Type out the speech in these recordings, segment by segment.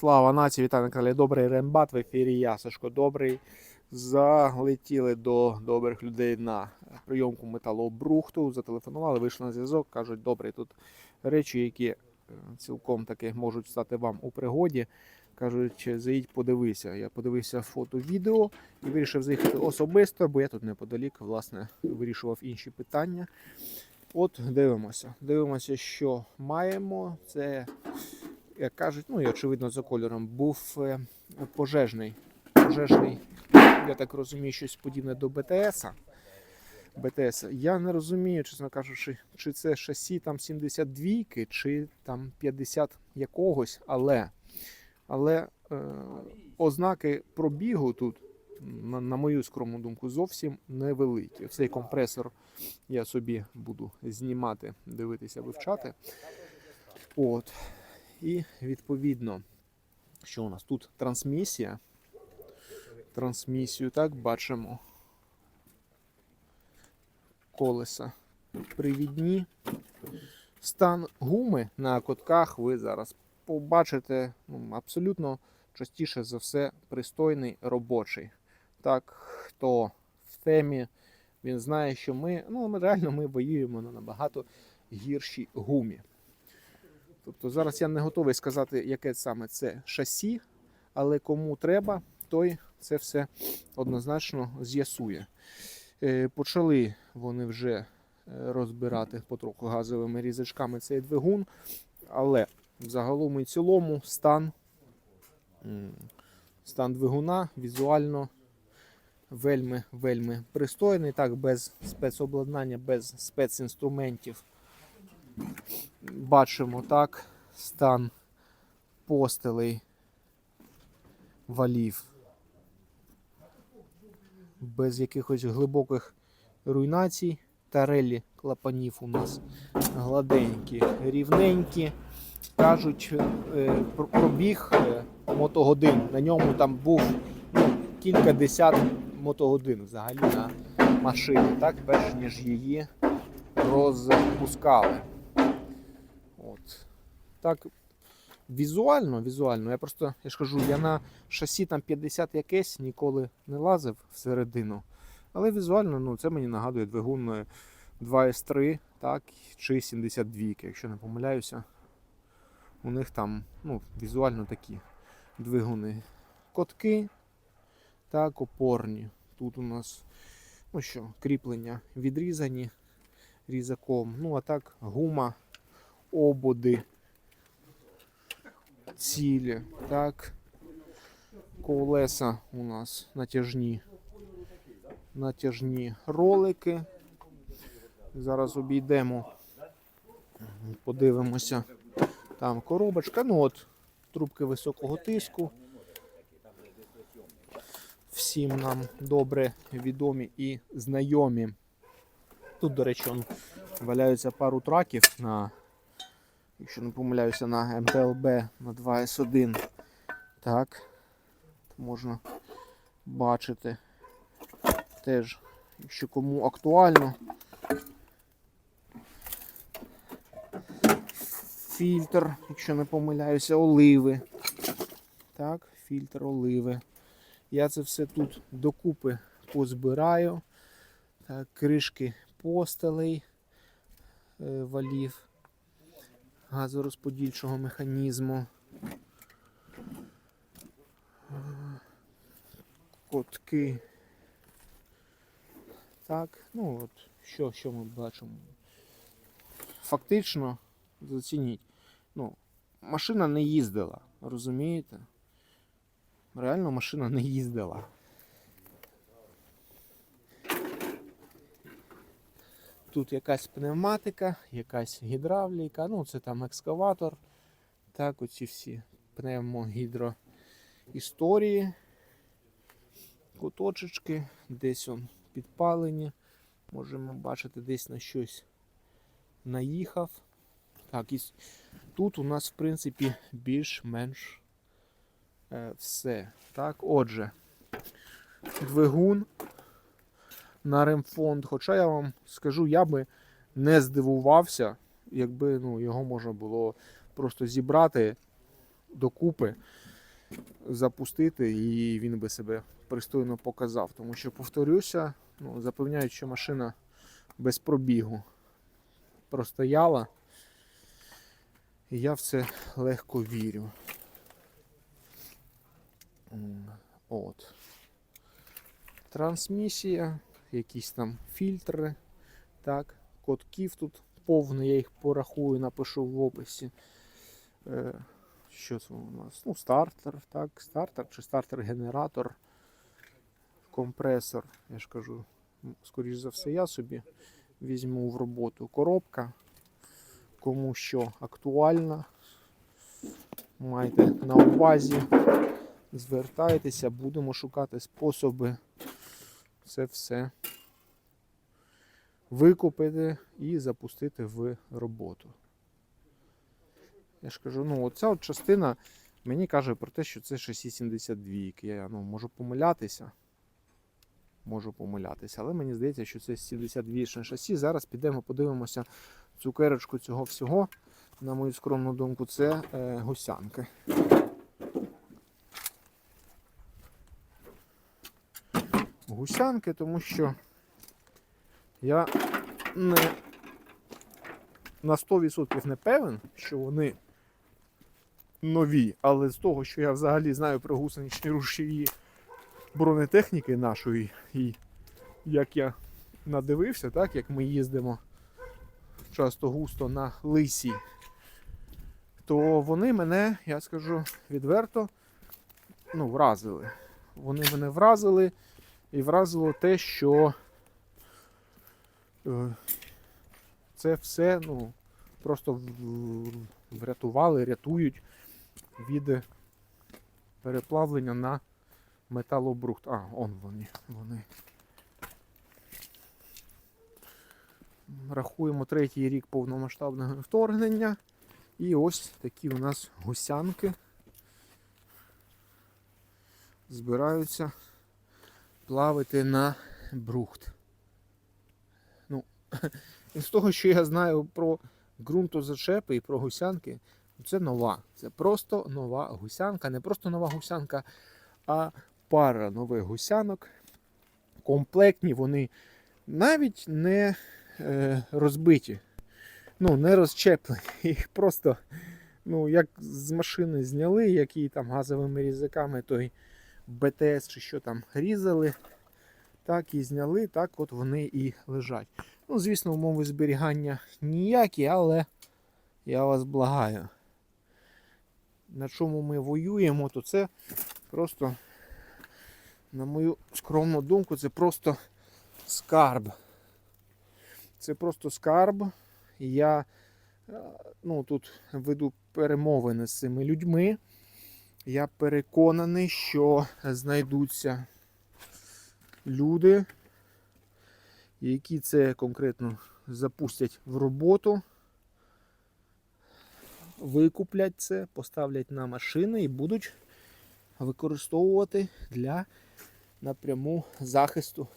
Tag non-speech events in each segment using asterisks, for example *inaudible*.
Слава нації, вітаю на каналі Добрий Рембат. В ефірі я, Добрий. Залетіли до добрих людей на прийомку металобрухту. Зателефонували, вийшли на зв'язок. Кажуть, добрий тут речі, які е, цілком таки можуть стати вам у пригоді. Кажуть, заїдь, подивися. Я подивився фото відео і вирішив заїхати особисто, бо я тут неподалік, власне, вирішував інші питання. От дивимося. Дивимося, що маємо. Це як кажуть, ну і очевидно за кольором, був е, пожежний. Пожежний, я так розумію, щось подібне до БТС. БТС. Я не розумію, чесно кажучи, чи це шасі там 72, чи там 50 якогось, але, але е, ознаки пробігу тут, на, на мою скромну думку, зовсім невеликі. Цей компресор я собі буду знімати, дивитися, вивчати. От. І відповідно, що у нас тут трансмісія. Трансмісію, так, бачимо. Колеса привідні. Стан гуми на котках ви зараз побачите ну, абсолютно частіше за все пристойний робочий. Так, хто в темі, він знає, що ми, ну, ми реально ми воюємо на набагато гіршій гумі. Тобто зараз я не готовий сказати, яке саме це шасі, але кому треба, той це все однозначно з'ясує. Е, Почали вони вже е, розбирати потроху газовими різачками цей двигун, але загалом і цілому стан, стан двигуна візуально вельми, вельми пристойний, так, без спецобладнання, без спецінструментів бачимо так стан постелей валів. Без якихось глибоких руйнацій. Тарелі клапанів у нас гладенькі, рівненькі. Кажуть, е, пробіг е, мотогодин. На ньому там був ну, кілька десят мотогодин взагалі на машині, так, перш ніж її розпускали. Так, візуально, візуально, я просто, я ж кажу, я на шасі там 50 якесь ніколи не лазив всередину. Але візуально, ну, це мені нагадує двигун е, 2S3, так, чи 72, якщо не помиляюся. У них там, ну, візуально такі двигуни. Котки, так, опорні. Тут у нас, ну що, кріплення відрізані різаком. Ну, а так, гума ободи цілі. Так. Колеса у нас натяжні. Натяжні ролики. Зараз обійдемо. Подивимося. Там коробочка. Ну от, трубки високого тиску. Всім нам добре відомі і знайомі. Тут, до речі, валяються пару траків на якщо не помиляюся, на МТЛБ на 2С1. Так, можна бачити. Теж, якщо кому актуально. Фільтр, якщо не помиляюся, оливи. Так, фільтр оливи. Я це все тут докупи позбираю. Так, кришки постелей е, валів газорозподільчого механізму. Котки. Так, ну от, що, що ми бачимо? Фактично, зацініть, ну, машина не їздила, розумієте? Реально машина не їздила. Тут якась пневматика, якась гідравліка, ну це там екскаватор. Так, оці всі пневмогідро історії. Куточечки, десь он підпалені. Можемо бачити, десь на щось наїхав. Так, і тут у нас, в принципі, більш-менш е, все. Так, отже, двигун на ремфонд. Хоча я вам скажу, я би не здивувався, якби ну, його можна було просто зібрати докупи запустити, і він би себе пристойно показав. Тому що, повторюся, ну, запевняють, що машина без пробігу простояла. І я в це легко вірю. От. Трансмісія, якісь там фільтри. Так, кодків тут повний, я їх порахую, напишу в описі. Е, що це у нас? Ну, стартер, так, стартер чи стартер-генератор, компресор, я ж кажу, скоріш за все, я собі візьму в роботу коробка. Кому що актуально, майте на увазі, звертайтеся, будемо шукати способи це все викупити і запустити в роботу. Я ж кажу, ну оця от частина мені каже про те, що це шасі 72. Я ну, можу помилятися. Можу помилятися, але мені здається, що це 72 шасі. Зараз підемо, подивимося цукерочку цього всього. На мою скромну думку, це е, гусянки. Гусянки, тому що я не на 100% не певен, що вони нові, але з того, що я взагалі знаю про гусеничні рушії бронетехніки нашої, і як я надивився, так, як ми їздимо часто густо на лисі, то вони мене, я скажу відверто, ну, вразили. Вони мене вразили і вразило те, що е, це все ну, просто врятували, рятують від переплавлення на металобрухт. А, он вони. вони. Рахуємо третій рік повномасштабного вторгнення. І ось такі у нас гусянки збираються плавати на брухт. Ну, *laughs* з того, що я знаю про ґрунтозачепи і про гусянки, це нова. Це просто нова гусянка. Не просто нова гусянка, а пара нових гусянок. Комплектні, вони навіть не е, розбиті, ну, не розчеплені. *laughs* Їх просто, ну, як з машини зняли, які там газовими різаками той БТС чи що там різали, так і зняли, так от вони і лежать. Ну, звісно, умови зберігання ніякі, але я вас благаю. На чому ми воюємо, то це просто, на мою скромну думку, це просто скарб. Це просто скарб. Я е, ну, тут веду перемовини з цими людьми. Я переконаний, що знайдуться люди, які це конкретно запустять в роботу, викуплять це, поставлять на машини і будуть використовувати для напряму захисту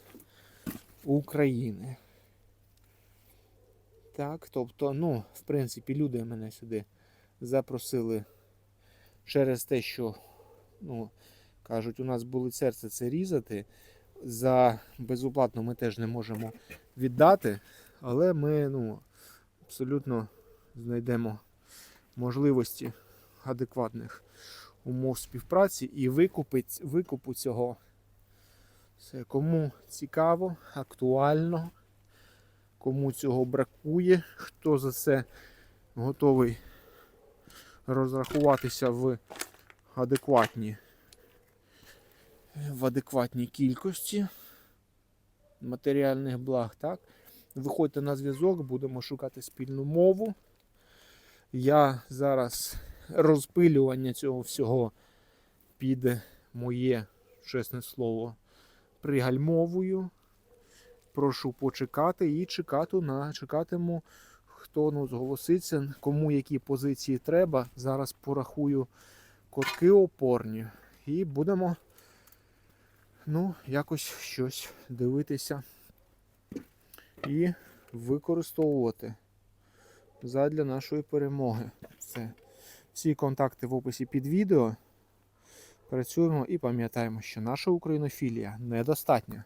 України. Так, тобто, ну, в принципі, люди мене сюди запросили через те, що, ну, кажуть, у нас болить серце це різати. За безоплатно ми теж не можемо віддати, але ми ну, абсолютно знайдемо можливості адекватних умов співпраці і викупить, викупу цього. Все, кому цікаво, актуально, кому цього бракує, хто за це готовий розрахуватися в адекватні в адекватній кількості матеріальних благ. Так? Виходьте на зв'язок, будемо шукати спільну мову. Я зараз розпилювання цього всього під моє, чесне слово, пригальмовую. Прошу почекати і чекати на, чекатиму, хто ну, зголоситься, кому які позиції треба. Зараз порахую котки опорні і будемо ну, якось щось дивитися і використовувати задля нашої перемоги. Це всі контакти в описі під відео. Працюємо і пам'ятаємо, що наша українофілія недостатня.